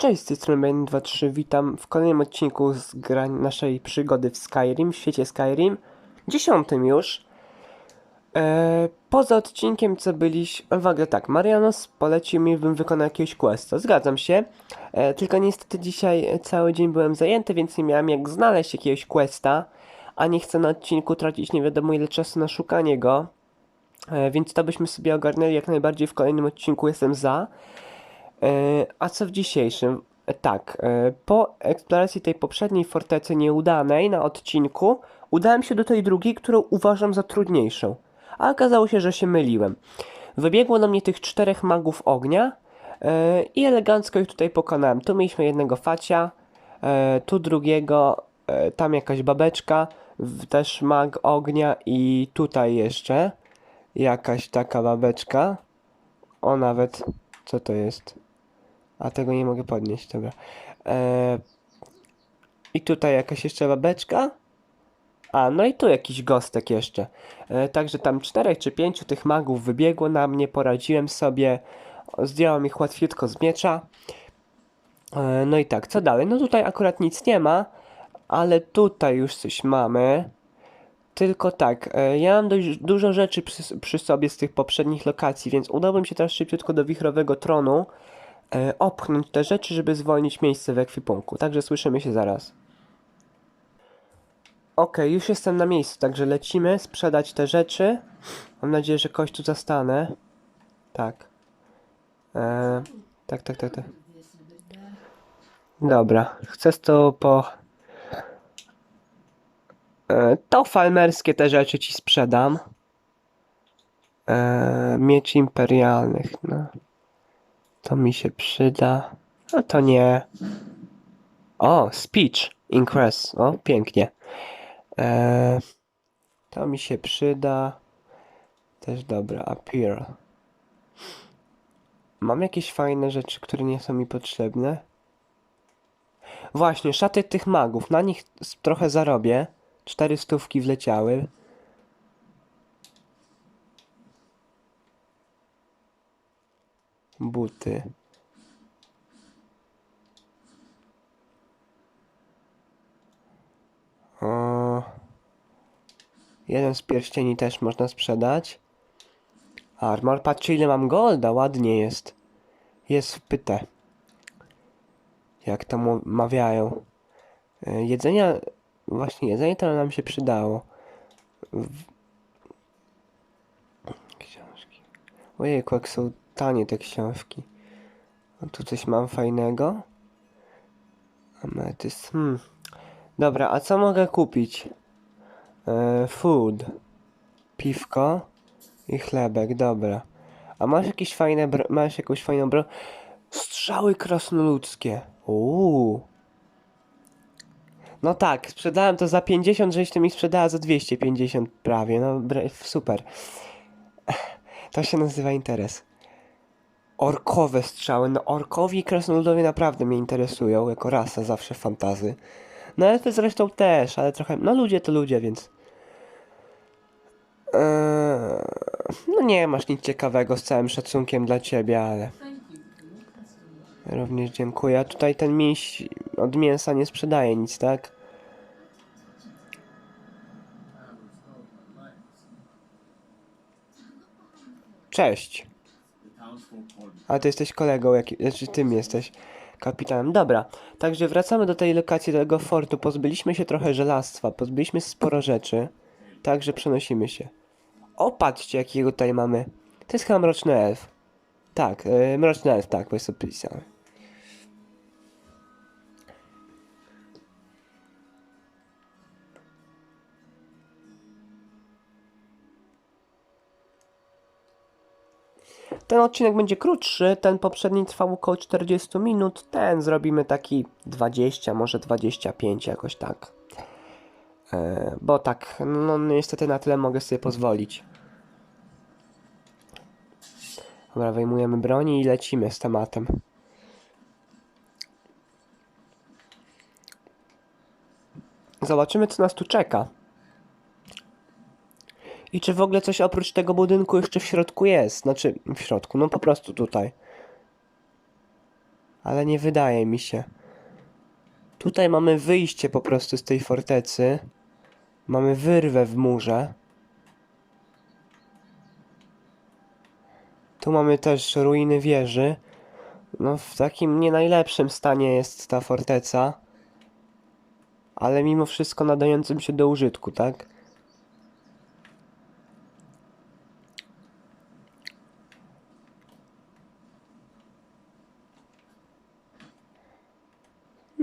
Cześć, z tej strony Ben23, witam w kolejnym odcinku z gra naszej przygody w Skyrim, w świecie Skyrim, dziesiątym już. E, poza odcinkiem, co byliśmy, uwaga, tak, Marianos polecił mi, bym wykonał jakiegoś questa, zgadzam się, e, tylko niestety dzisiaj cały dzień byłem zajęty, więc nie miałem jak znaleźć jakiegoś questa, a nie chcę na odcinku tracić nie wiadomo ile czasu na szukanie go, e, więc to byśmy sobie ogarnęli jak najbardziej w kolejnym odcinku, jestem za. E, A co w dzisiejszym? E, Tak, e, po eksploracji tej poprzedniej fortecy nieudanej na odcinku, udałem się do tej drugiej, którą uważam za trudniejszą. A okazało się, że się myliłem. Wybiegło na mnie tych czterech magów ognia i elegancko ich tutaj pokonałem. Tu mieliśmy jednego facia, tu drugiego, tam jakaś babeczka, też mag ognia i tutaj jeszcze jakaś taka babeczka. O, nawet, co to jest? A tego nie mogę podnieść, dobra. Eee, I tutaj jakaś jeszcze babeczka. A, no i tu jakiś gostek jeszcze. E, także tam czterech czy pięciu tych magów wybiegło na mnie, poradziłem sobie. Zdjąłem ich łatwiutko z miecza. E, no i tak, co dalej? No tutaj akurat nic nie ma, ale tutaj już coś mamy. Tylko tak, e, ja mam dość dużo rzeczy przy, przy sobie z tych poprzednich lokacji, więc udałbym się teraz szybciutko do wichrowego tronu e, opchnąć te rzeczy, żeby zwolnić miejsce w ekwipunku. Także słyszymy się zaraz. Okej, już jestem na miejscu, także lecimy sprzedać te rzeczy. Mam nadzieję, że kogoś tu zastanę. Tak. E, tak, tak, tak, tak. Dobra, chcę to po... E, to falmerskie te rzeczy ci sprzedam. E, miecz imperialnych, no. To mi się przyda. A to nie. O, speech increase. O, pięknie. Eee, to mi się przyda. Też dobra, appear. Mam jakieś fajne rzeczy, które nie są mi potrzebne. Właśnie, szaty tych magów. Na nich trochę zarobię. Cztery stówki wleciały. Buty. O, jeden z pierścieni też można sprzedać. Armor, patrzcie ile mam golda, ładnie jest. Jest wpyte. Jak to mu- mawiają. E, Jedzenia, właśnie jedzenie to nam się przydało. W... Książki. Jak są tanie te książki. A tu coś mam fajnego. Ametyst. Hmm. Dobra, a co mogę kupić? E, food. Piwko i chlebek, dobra. A masz jakieś fajne masz jakąś fajną bro... Strzały krasnoludzkie. Uuu. No tak, sprzedałem to za 50, żeś to mi sprzedała za 250 prawie. No super. To się nazywa interes. Orkowe strzały. No orkowi i krasnoludowie naprawdę mnie interesują jako rasa zawsze fantazy. No elfy zresztą też, ale trochę. No ludzie to ludzie, więc. Eee, no nie masz nic ciekawego z całym szacunkiem dla ciebie, ale. Również dziękuję. A tutaj ten miś od mięsa nie sprzedaje nic, tak? Cześć. A ty jesteś kolegą, jaki, znaczy tym jesteś kapitanem. Dobra, także wracamy do tej lokacji, do tego fortu. Pozbyliśmy się trochę żelastwa, pozbyliśmy sporo rzeczy. Także przenosimy się. O, patrzcie, jakiego tutaj mamy. To jest chyba mroczny elf. Tak, yy, mroczny elf, tak, bo jest opisany. Ten odcinek będzie krótszy, ten poprzedni trwał około 40 minut, ten zrobimy taki 20, może 25 jakoś tak. E, bo tak, no niestety na tyle mogę sobie pozwolić. Dobra, wyjmujemy broni i lecimy z tematem. Zobaczymy co nas tu czeka. I czy w ogóle coś oprócz tego budynku jeszcze w środku jest? Znaczy, w środku, no po prostu tutaj. Ale nie wydaje mi się. Tutaj mamy wyjście po prostu z tej fortecy. Mamy wyrwę w murze. Tu mamy też ruiny wieży. No, w takim nie najlepszym stanie jest ta forteca. Ale mimo wszystko nadającym się do użytku, tak?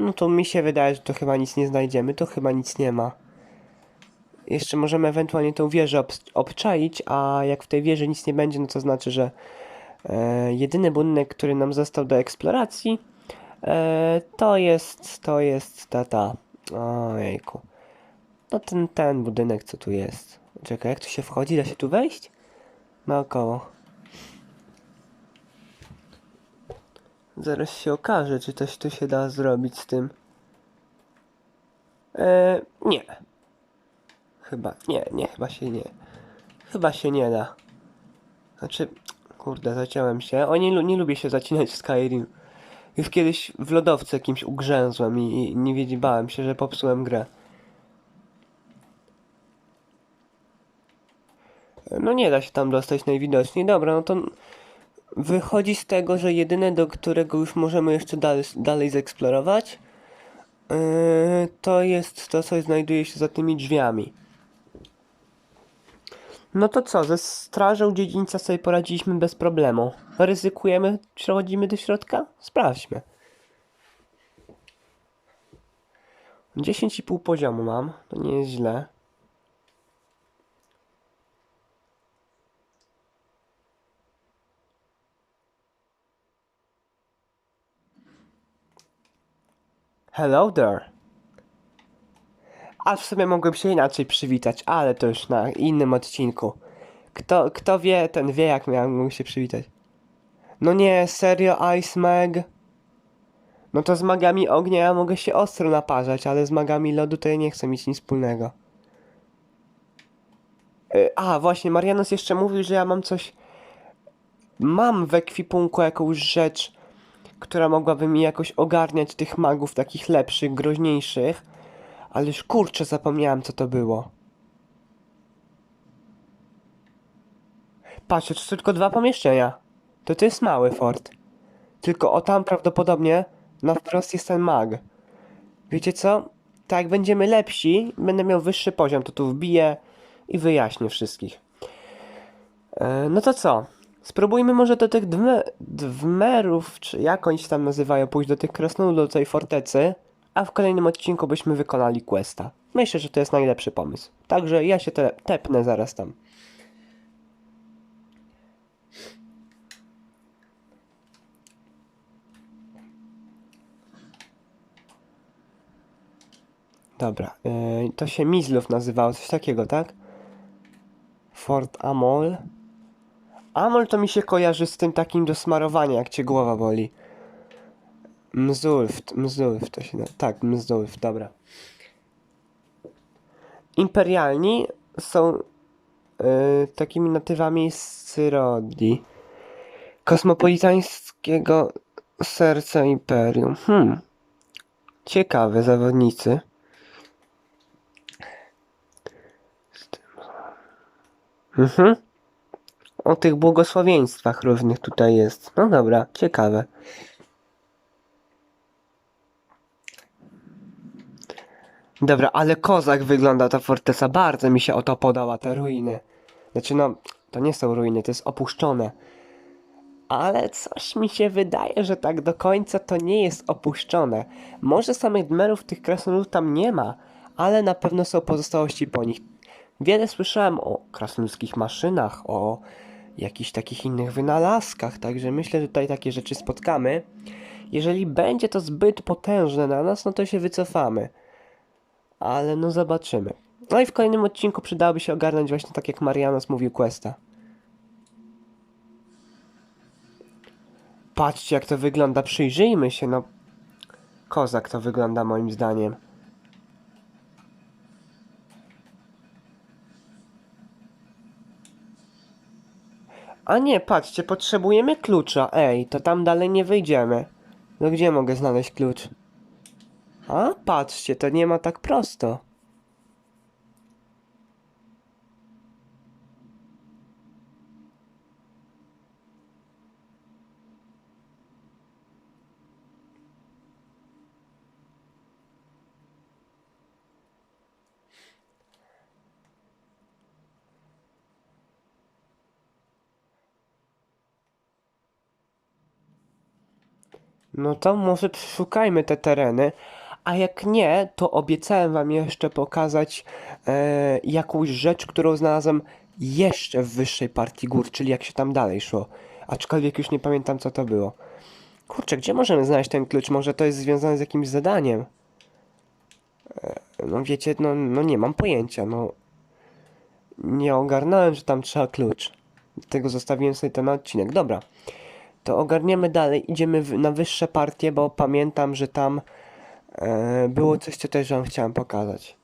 No to mi się wydaje, że to chyba nic nie znajdziemy. To chyba nic nie ma. Jeszcze możemy ewentualnie tą wieżę obs- obczaić, a jak w tej wieży nic nie będzie, no to znaczy, że e, jedyny budynek, który nam został do eksploracji, e, to jest, to jest ta, ta, ojejku, no ten, ten budynek, co tu jest. Czekaj, jak tu się wchodzi? Da się tu wejść? Naokoło. Zaraz się okaże, czy coś tu się da zrobić z tym. E, nie. Chyba, nie, nie, chyba się nie. Chyba się nie da. Znaczy, kurde, zaciąłem się. O, nie, nie lubię się zacinać w Skyrim. Już kiedyś w lodowcu jakimś ugrzęzłem i, i nie wiedziałem, się, że popsułem grę. No nie da się tam dostać najwidoczniej. Dobra, no to wychodzi z tego, że jedyne, do którego już możemy jeszcze dalej, dalej zeksplorować, yy, to jest to, co znajduje się za tymi drzwiami. No to co, ze strażą dziedzińca sobie poradziliśmy bez problemu. Ryzykujemy, przechodzimy do środka? Sprawdźmy. 10,5 poziomu mam, to nie jest źle. Hello there. A w sumie mogłem się inaczej przywitać, ale to już na innym odcinku. Kto, kto wie, ten wie jak miałem się przywitać. No nie, serio, Ice Mag? No to z magami ognia ja mogę się ostro naparzać, ale z magami lodu to ja nie chcę mieć nic wspólnego. Y, A, właśnie, Marianos jeszcze mówił, że ja mam coś... Mam w ekwipunku jakąś rzecz, która mogłaby mi jakoś ogarniać tych magów takich lepszych, groźniejszych. Ależ kurczę, zapomniałem co to było. Patrzcie, to są tylko dwa pomieszczenia. To to jest mały fort. Tylko o tam prawdopodobnie na wprost jest ten mag. Wiecie co? Tak jak będziemy lepsi, będę miał wyższy poziom, to tu wbiję i wyjaśnię wszystkich. E, no to co? Spróbujmy może do tych dme, dwmerów, czy jak oni się tam nazywają, pójść do tych krasnoludów, do tej fortecy, a w kolejnym odcinku byśmy wykonali questa. Myślę, że to jest najlepszy pomysł. Także ja się te, tepnę zaraz tam. Dobra, yy, to się Mizlów nazywało, coś takiego, tak? Fort Amol. Amol to mi się kojarzy z tym takim do smarowania, jak cię głowa boli. Mzulft, Mzulft to się na... Tak, Mzulft, dobra. Imperialni są yy, takimi natywami z Cyrodi. Kosmopolitańskiego serca imperium. Hmm. Ciekawe zawodnicy. Mhm. O tych błogosławieństwach różnych tutaj jest. No dobra, ciekawe. Dobra, ale kozak wygląda ta forteca. Bardzo mi się o to podała, te ruiny. Znaczy no, to nie są ruiny, to jest opuszczone. Ale coś mi się wydaje, że tak do końca to nie jest opuszczone. Może samych dmerów tych krasnoludów tam nie ma, ale na pewno są pozostałości po nich. Wiele słyszałem o krasnoludzkich maszynach, o jakichś takich innych wynalazkach, także myślę, że tutaj takie rzeczy spotkamy. Jeżeli będzie to zbyt potężne na nas, no to się wycofamy. Ale no zobaczymy. No i w kolejnym odcinku przydałoby się ogarnąć właśnie tak jak Marianos mówił Questa. Patrzcie jak to wygląda, przyjrzyjmy się, no. Kozak to wygląda moim zdaniem. A nie, patrzcie, potrzebujemy klucza. Ej, to tam dalej nie wyjdziemy. No gdzie mogę znaleźć klucz? A, patrzcie, to nie ma tak prosto. No to może przeszukajmy te tereny, a jak nie, to obiecałem wam jeszcze pokazać e, jakąś rzecz, którą znalazłem jeszcze w wyższej partii gór, czyli jak się tam dalej szło. Aczkolwiek już nie pamiętam co to było. Kurczę, gdzie możemy znaleźć ten klucz? Może to jest związane z jakimś zadaniem? E, no wiecie, no, no nie mam pojęcia, no. Nie ogarnąłem, że tam trzeba klucz. Dlatego zostawiłem sobie ten odcinek. Dobra to ogarniemy dalej, idziemy w, na wyższe partie, bo pamiętam, że tam e, było coś, co też wam chciałem pokazać.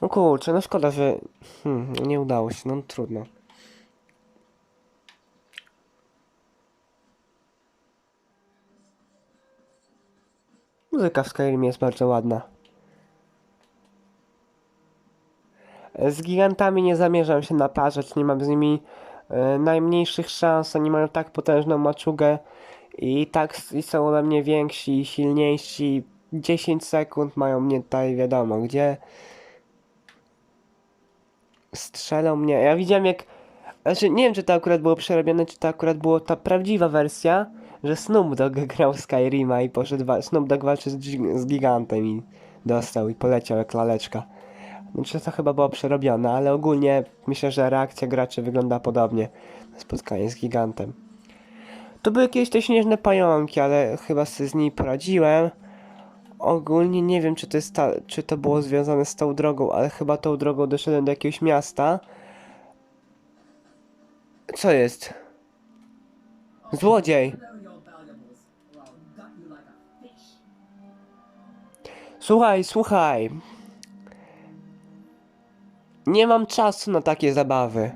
No kurczę, no szkoda, że hmm, nie udało się, no trudno. Muzyka w Skyrim jest bardzo ładna. Z gigantami nie zamierzam się naparzać, nie mam z nimi e, najmniejszych szans, oni mają tak potężną maczugę i tak i są ode mnie więksi i silniejsi. 10 sekund mają mnie tutaj wiadomo gdzie. Strzelą mnie. Ja widziałem jak. Znaczy, nie wiem, czy to akurat było przerobione, czy to akurat było ta prawdziwa wersja, że Snoop Dogg grał Skyrima i poszedł. Wa- Snoop Dogg walczy z, z gigantem i dostał i poleciał jak laleczka. Znaczy to chyba było przerobione, ale ogólnie myślę, że reakcja graczy wygląda podobnie na spotkanie z gigantem. To były jakieś te śnieżne pająki, ale chyba sobie z nimi poradziłem. Ogólnie nie wiem, czy to, jest ta, czy to było związane z tą drogą, ale chyba tą drogą doszedłem do jakiegoś miasta. Co jest? Złodziej! Słuchaj, słuchaj. Nie mam czasu na takie zabawy.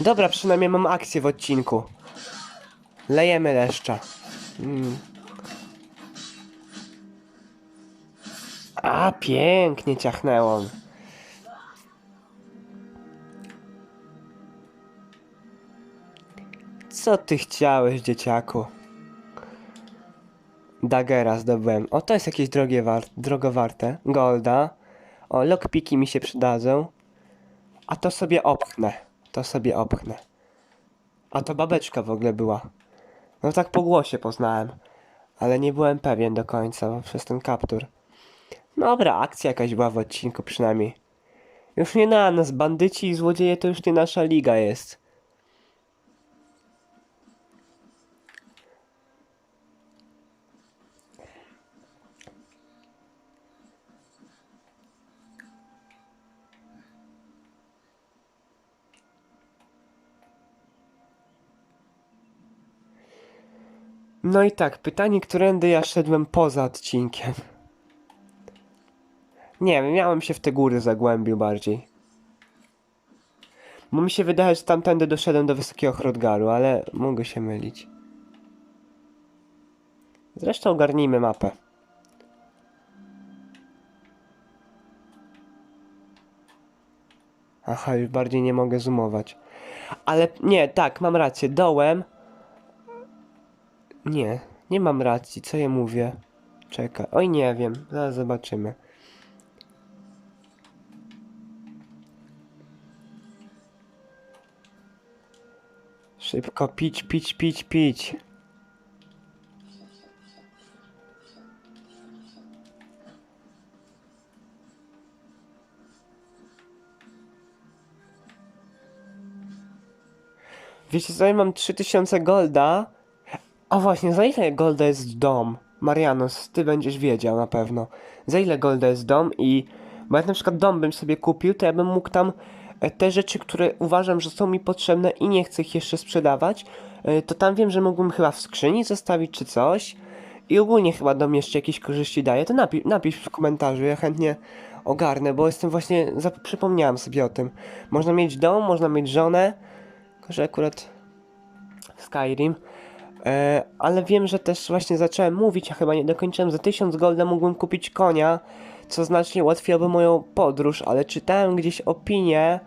Dobra, przynajmniej mam akcję w odcinku. Lejemy leszcza. Mm. A, pięknie ciachnęło. Co ty chciałeś, dzieciaku? Dagera zdobyłem. O, to jest jakieś drogie war drogowarte. Golda. O, lockpiki mi się przydadzą. A to sobie opchnę. To sobie opchnę. A to babeczka w ogóle była. No tak po głosie poznałem. Ale nie byłem pewien do końca przez ten kaptur. Dobra, akcja jakaś była w odcinku przynajmniej. Już nie na nas, bandyci i złodzieje to już nie nasza liga jest. No i tak, pytanie, którędy ja szedłem poza odcinkiem. Nie wiem, miałem się w te góry zagłębił bardziej. Bo mi się wydaje, że tamtędy doszedłem do Wysokiego Hrodgaru, ale mogę się mylić. Zresztą ogarnijmy mapę. Aha, już bardziej nie mogę zoomować. Ale nie, tak, mam rację. Dołem. Nie, nie mam racji. Co ja mówię? Czekaj. Oj, nie wiem. Zaraz zobaczymy. Szybko pić, pić, pić, pić. Wiecie co, ja mam 3000 golda. A właśnie, za ile golda jest dom? Marianos, ty będziesz wiedział na pewno. Za ile golda jest dom i... Bo jak na przykład dom bym sobie kupił, to ja bym mógł tam e, te rzeczy, które uważam, że są mi potrzebne i nie chcę ich jeszcze sprzedawać, e, to tam wiem, że mógłbym chyba w skrzyni zostawić czy coś. I ogólnie chyba dom jeszcze jakieś korzyści daje, to napi napisz w komentarzu, ja chętnie ogarnę, bo jestem właśnie, przypomniałem sobie o tym. Można mieć dom, można mieć żonę, że akurat Skyrim. E, ale wiem, że też właśnie zacząłem mówić, a chyba nie dokończyłem, za 1000 golda mógłbym kupić konia, co znacznie ułatwiłoby moją podróż, ale czytałem gdzieś opinię,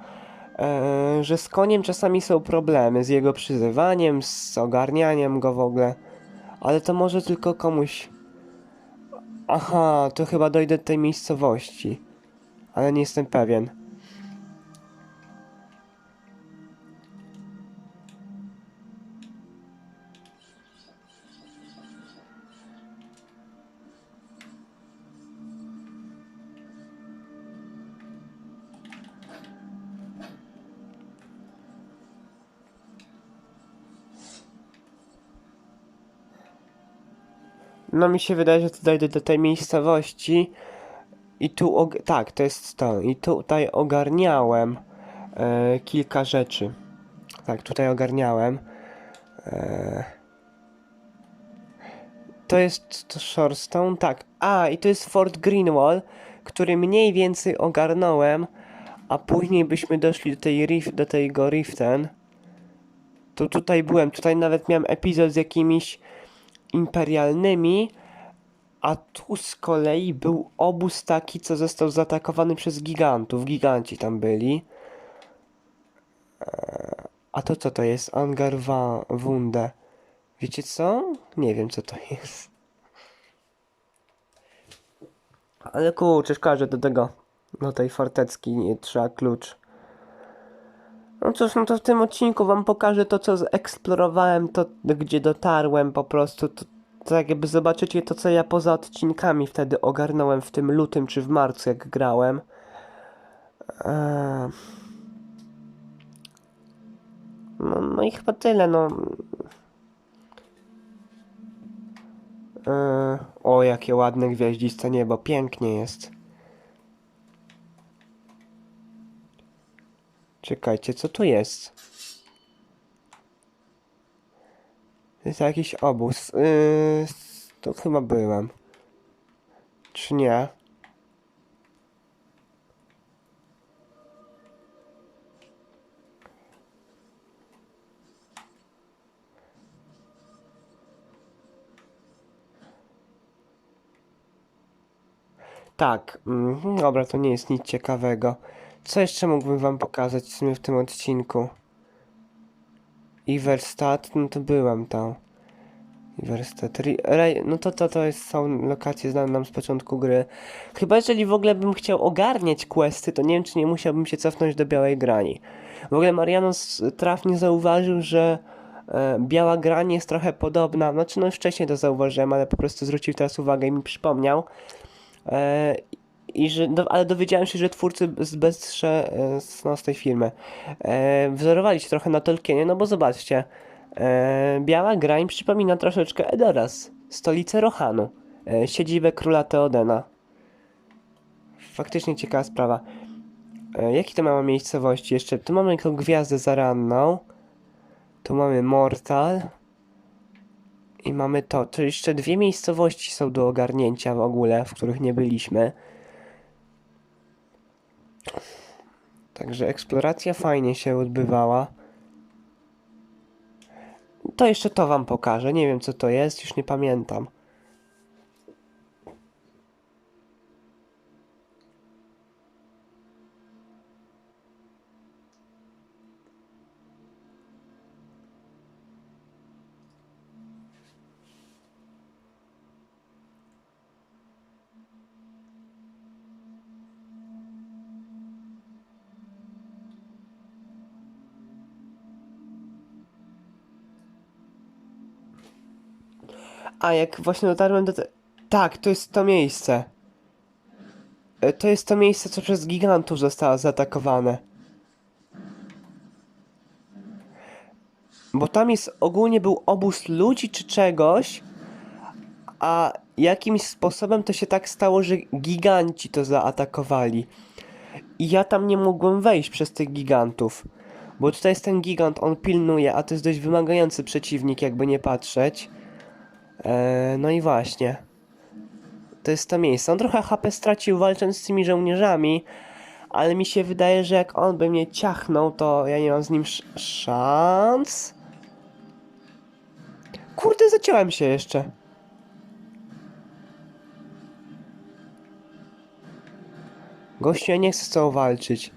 e, że z koniem czasami są problemy, z jego przyzywaniem, z ogarnianiem go w ogóle. Ale to może tylko komuś... Aha, to chyba dojdę do tej miejscowości. Ale nie jestem pewien. No mi się wydaje, że tu dojdę do tej miejscowości i tu, tak, to jest to, i tutaj ogarniałem e, kilka rzeczy. Tak, tutaj ogarniałem. E, to jest to Shorestone, tak. A, i to jest Fort Greenwall, który mniej więcej ogarnąłem, a później byśmy doszli do tej rift, do tego Riften. To tutaj byłem, tutaj nawet miałem epizod z jakimiś imperialnymi, a tu z kolei był obóz taki, co został zaatakowany przez gigantów. Giganci tam byli. Eee, A to co to jest? Angar Wunde. Wiecie co? Nie wiem co to jest. Ale kurczę, szkoda, do tego, do tej fortecki nie trzeba klucz. No cóż, no to w tym odcinku wam pokażę to, co zeksplorowałem, to gdzie dotarłem po prostu. To, to jak jakby zobaczycie to, co ja poza odcinkami wtedy ogarnąłem w tym lutym czy w marcu, jak grałem. Eee... No, no i chyba tyle, no. Eee... O, jakie ładne gwiaździste niebo, pięknie jest. Czekajcie, co tu jest? To jest jakiś obóz. Yy, to chyba byłem. Czy nie? Tak, mhm, dobra, to nie jest nic ciekawego. Co jeszcze mógłbym wam pokazać w sumie w tym odcinku? Iverstadt, no to byłem tam. Rej- no to, to to jest, są lokacje znane nam z początku gry. Chyba jeżeli w ogóle bym chciał ogarniać questy, to nie wiem czy nie musiałbym się cofnąć do Białej Grani. W ogóle Marianos trafnie zauważył, że e, Biała Grań jest trochę podobna, znaczy no wcześniej to zauważyłem, ale po prostu zwrócił teraz uwagę i mi przypomniał. E, i że, do, ale dowiedziałem się, że twórcy z Beztrze, e, no, z tej firmy e, wzorowali się trochę na Tolkienie, no bo zobaczcie, e, Biała Grań przypomina troszeczkę Edoras, stolicę Rohanu, e, siedzibę króla Teodena. Faktycznie ciekawa sprawa. E, jakie to mamy miejscowości jeszcze? Tu mamy tylko Gwiazdę Zaranną, tu mamy Mortal i mamy to, to jeszcze dwie miejscowości są do ogarnięcia w ogóle, w których nie byliśmy. Także eksploracja fajnie się odbywała. To jeszcze to wam pokażę. Nie wiem co to jest, już nie pamiętam. A jak właśnie dotarłem do te... Tak, to jest to miejsce. E, To jest to miejsce, co przez gigantów zostało zaatakowane. Bo tam jest ogólnie był obóz ludzi czy czegoś, a jakimś sposobem to się tak stało, że giganci to zaatakowali. I ja tam nie mogłem wejść przez tych gigantów. Bo tutaj jest ten gigant, on pilnuje, a to jest dość wymagający przeciwnik, jakby nie patrzeć. Eee, no i właśnie. to jest to miejsce. On trochę HP stracił walcząc z tymi żołnierzami, ale mi się wydaje, że jak on by mnie ciachnął, to ja nie mam z nim sz szans. Kurde, zaciąłem się jeszcze. Gościu, ja nie chcę z tobą walczyć.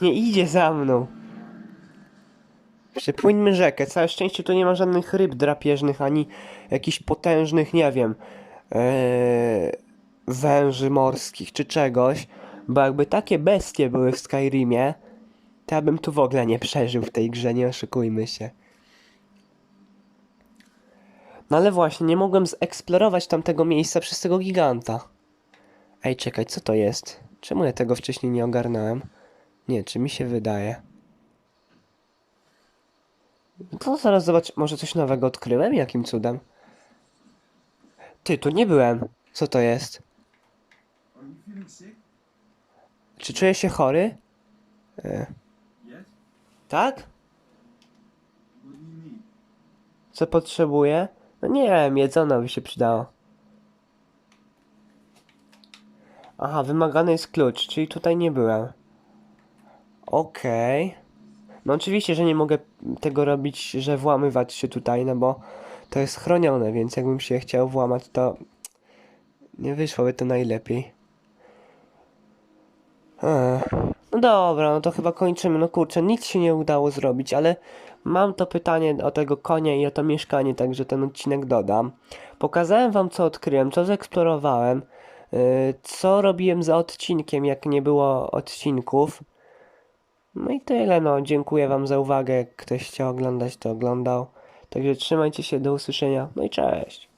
Nie idzie za mną. Przepłyńmy rzekę. Całe szczęście tu nie ma żadnych ryb drapieżnych, ani jakichś potężnych, nie wiem, ee, węży morskich czy czegoś. Bo jakby takie bestie były w Skyrimie, to ja bym tu w ogóle nie przeżył w tej grze, nie oszukujmy się. No ale właśnie, nie mogłem zeksplorować tamtego miejsca przez tego giganta. Ej, czekaj, co to jest? Czemu ja tego wcześniej nie ogarnąłem? Nie, czy mi się wydaje? To zaraz zobacz, może coś nowego odkryłem? Jakim cudem? Ty, tu nie byłem. Co to jest? Czy czuję się chory? E, tak? Co potrzebuję? No nie wiem, jedzona by się przydało. Aha, wymagany jest klucz, czyli tutaj nie byłem. Okej. No oczywiście, że nie mogę tego robić, że włamywać się tutaj, no bo to jest chronione, więc jakbym się chciał włamać, to nie wyszłoby to najlepiej. No dobra, no to chyba kończymy. No kurczę, nic się nie udało zrobić, ale mam to pytanie o tego konia i o to mieszkanie, także ten odcinek dodam. Pokazałem wam, co odkryłem, co zeksplorowałem, yy, co robiłem za odcinkiem, jak nie było odcinków. No i tyle, no. Dziękuję wam za uwagę. Ktoś chciał oglądać, to oglądał. Także trzymajcie się, do usłyszenia. No i cześć.